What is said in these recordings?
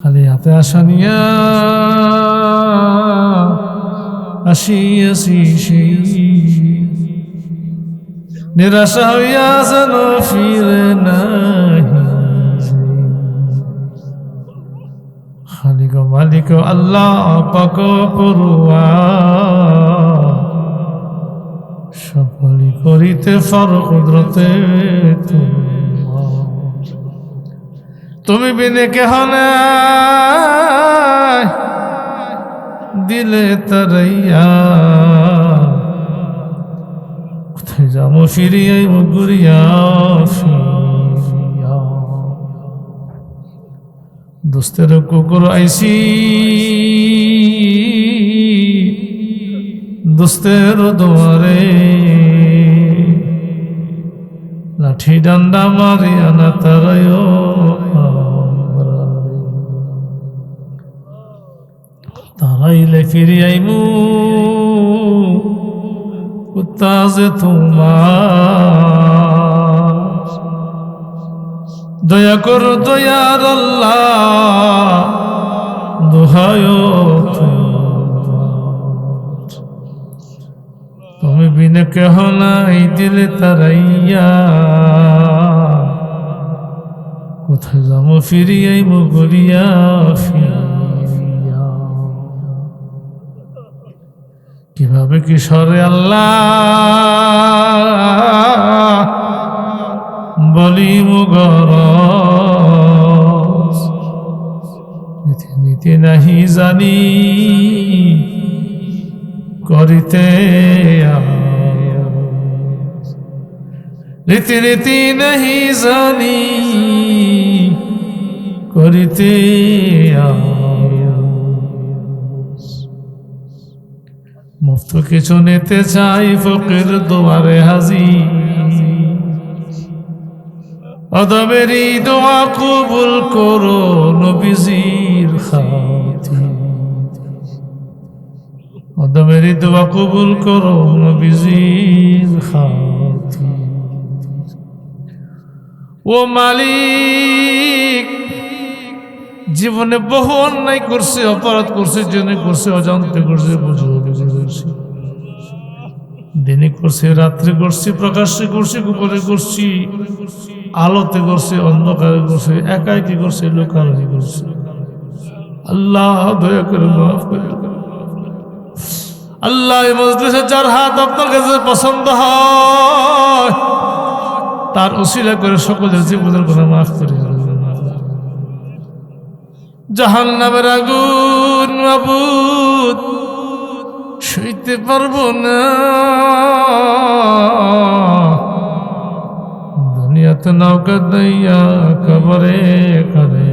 খালি হাতে আসা নিয়া আসি আসি নিরাশা হইয়া যেন ফিরে নাহি। খালিক মালিক, আল্লাহ পাক পড়ুয়া সকলি করিতে ফর কুদরতে তোমার তুমি বিনে কেহ নাই। দিলে তারাইয়া। কোথায় যাব ফিরিয়াই গুরিয়া ফিরিয়া। দোস্তের কুকুর আইসি। দোস্তের দোয়ারে। লাঠি ডান্ডা মারি আনা তারায় তারাইলে ফিরি আইমু কুত্তা তোমার। দয়া করো দয়ার আল্লাহ। দোহায় তুমি বিনে কেহ নাই দিলে তারাইয়া। কোথায় যাব ফিরিয়াই মুগরিয়া ফিরিয়া। কীভাবে কি সরে আল্লাহ বলি মুগর নীতি নাহি জানি করিতে রীতি রীতি নাহি জানি করিতে মুফত কিছু নিতে চাই ফকির দুয়ারে হাজি অদবেরি দোয়া কবুল করো নবীজির খাতি অদবেরি দোয়া কবুল করো নবীজির খাতি ও মালিক জীবনে বহু অন্যায় করছে, অপরাধ করছে, জেনে করছে, অজান্তে করছে, বুঝে করছে। দিনে করছে, রাত্রে করছি, প্রকাশ্যে করছি, গোপনে করছি, আলোতে করছে, অন্ধকারে করছে একাই কি করছে লোকালি করছে। আল্লাহ দয়া করে মাফ করে আল্লাহ মজলিসে যার হাত আপনার কাছে পছন্দ হয়, তার উসিলা করে সকলের জীবনের কথা মাফ করে জাহান নামের আগুন মাবুদ সইতে পারব না। দুনিয়াতে নৌকা দইয়া কবরে করে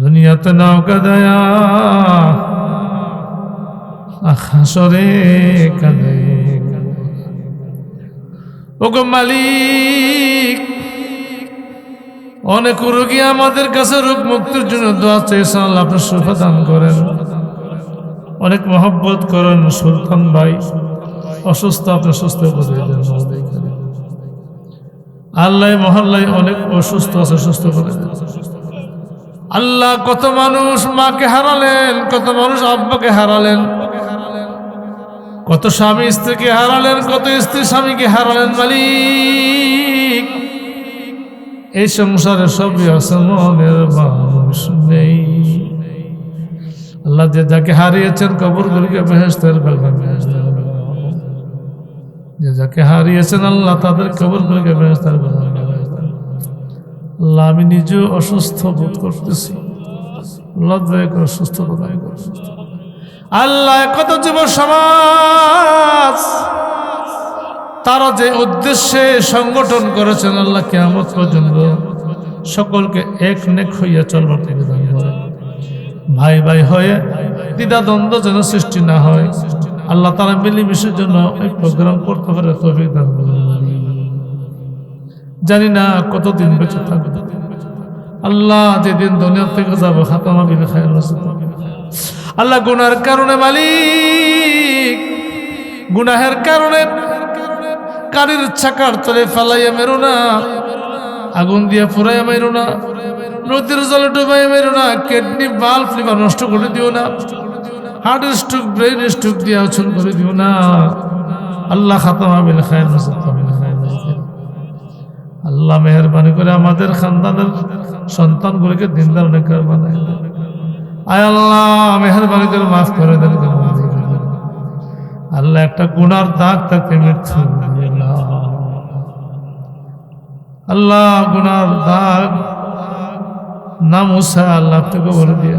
দুনিয়াতে নৌকা দয়া আখাসরে কাঁদে ওগো মালিক অনেক রোগী আমাদের কাছে রোগ মুক্তির জন্য দোয়া চেয়েছেন, আল্লাহ আপনার সুফা দান করেন। অনেক মহব্বত করেন সুলতান ভাই। অসুস্থ আপনার সুস্থ করে দেন। আল্লাহ মহল্লায় অনেক অসুস্থ আছে, সুস্থ করে দেন। আল্লাহ কত মানুষ মাকে হারালেন, কত মানুষ আব্বাকে হারালেন। কত স্বামী স্ত্রীকে হারালেন, কত স্ত্রী স্বামীকে হারালেন মালিক। এই সংসারে সবই আছে মনের মানুষ নেই আল্লাহ যে যাকে হারিয়েছেন কবর গুলিকে বেহেস্তের যে যাকে হারিয়েছেন আল্লাহ তাদের কবর গুলিকে বেহেস্তের আল্লাহ আমি নিজেও অসুস্থ বোধ করতেছি আল্লাহ কত যুব সমাজ তারা যে উদ্দেশ্যে সংগঠন করেছেন আল্লাহ কেমন পর্যন্ত সকলকে এক নেক হইয়া চলবার থেকে ভাই ভাই হয়ে দ্বিধা দ্বন্দ্ব যেন সৃষ্টি না হয়, আল্লাহ তারা মিলেমিশের জন্য এই প্রোগ্রাম করতে পারে জানি না কতদিন বেঁচে থাকবে। আল্লাহ যেদিন দুনিয়া থেকে যাব, খাতামা বিলে আল্লাহ গুনার কারণে মালিক, গুনাহের কারণে কারির ছাকার তলে ফেলাইয়া মেরো না। আগুন দিয়া ফুরাইয়া মেরো না। নদীর জলে ডুবাই মেরো না। কিডনি বাল্ব লিভার নষ্ট করে দিও না। হার্ট স্ট্রোক ব্রেন স্ট্রোক দিয়ে অচল করে দিও না। আল্লাহ খাতাম আবিল খায়ের আল্লাহ মেহরবানি করে আমাদের খানদানের সন্তানগুলোকে দিনদার নেকার বানায় আয় আল্লাহ, মেহরবানি করে মাফ করে দেন। আল্লাহ একটা গুনার দাগ তাকে মৃত্যু আল্লাহ গুনার দাগ নাম উষা আল্লাহ থেকে বলে দিয়ে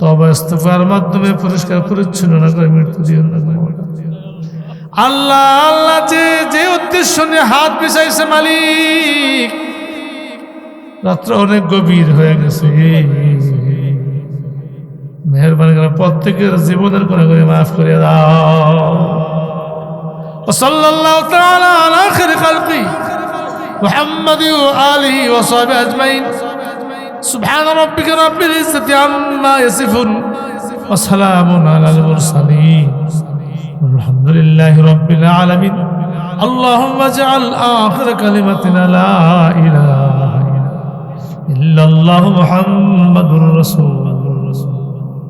তবে ইস্তফার মাধ্যমে পরিষ্কার পরিচ্ছন্ন না করে মৃত্যু দিও। না। আল্লাহ আল্লাহ যে যে উদ্দেশ্য নিয়ে হাত বিছাইছে মালিক, রাত্র অনেক গভীর হয়ে গেছে। মেহরবানি করে প্রত্যেকের জীবনের করে করে মাফ করে দাও وصلى الله تعالى على خير خلقه محمد وآله وصحبه أجمعين سبحان ربك رب العزة عما يصفون وسلام على المرسلين والحمد لله رب العالمين اللهم اجعل آخر كلمتنا لا إله إلا الله محمد رسول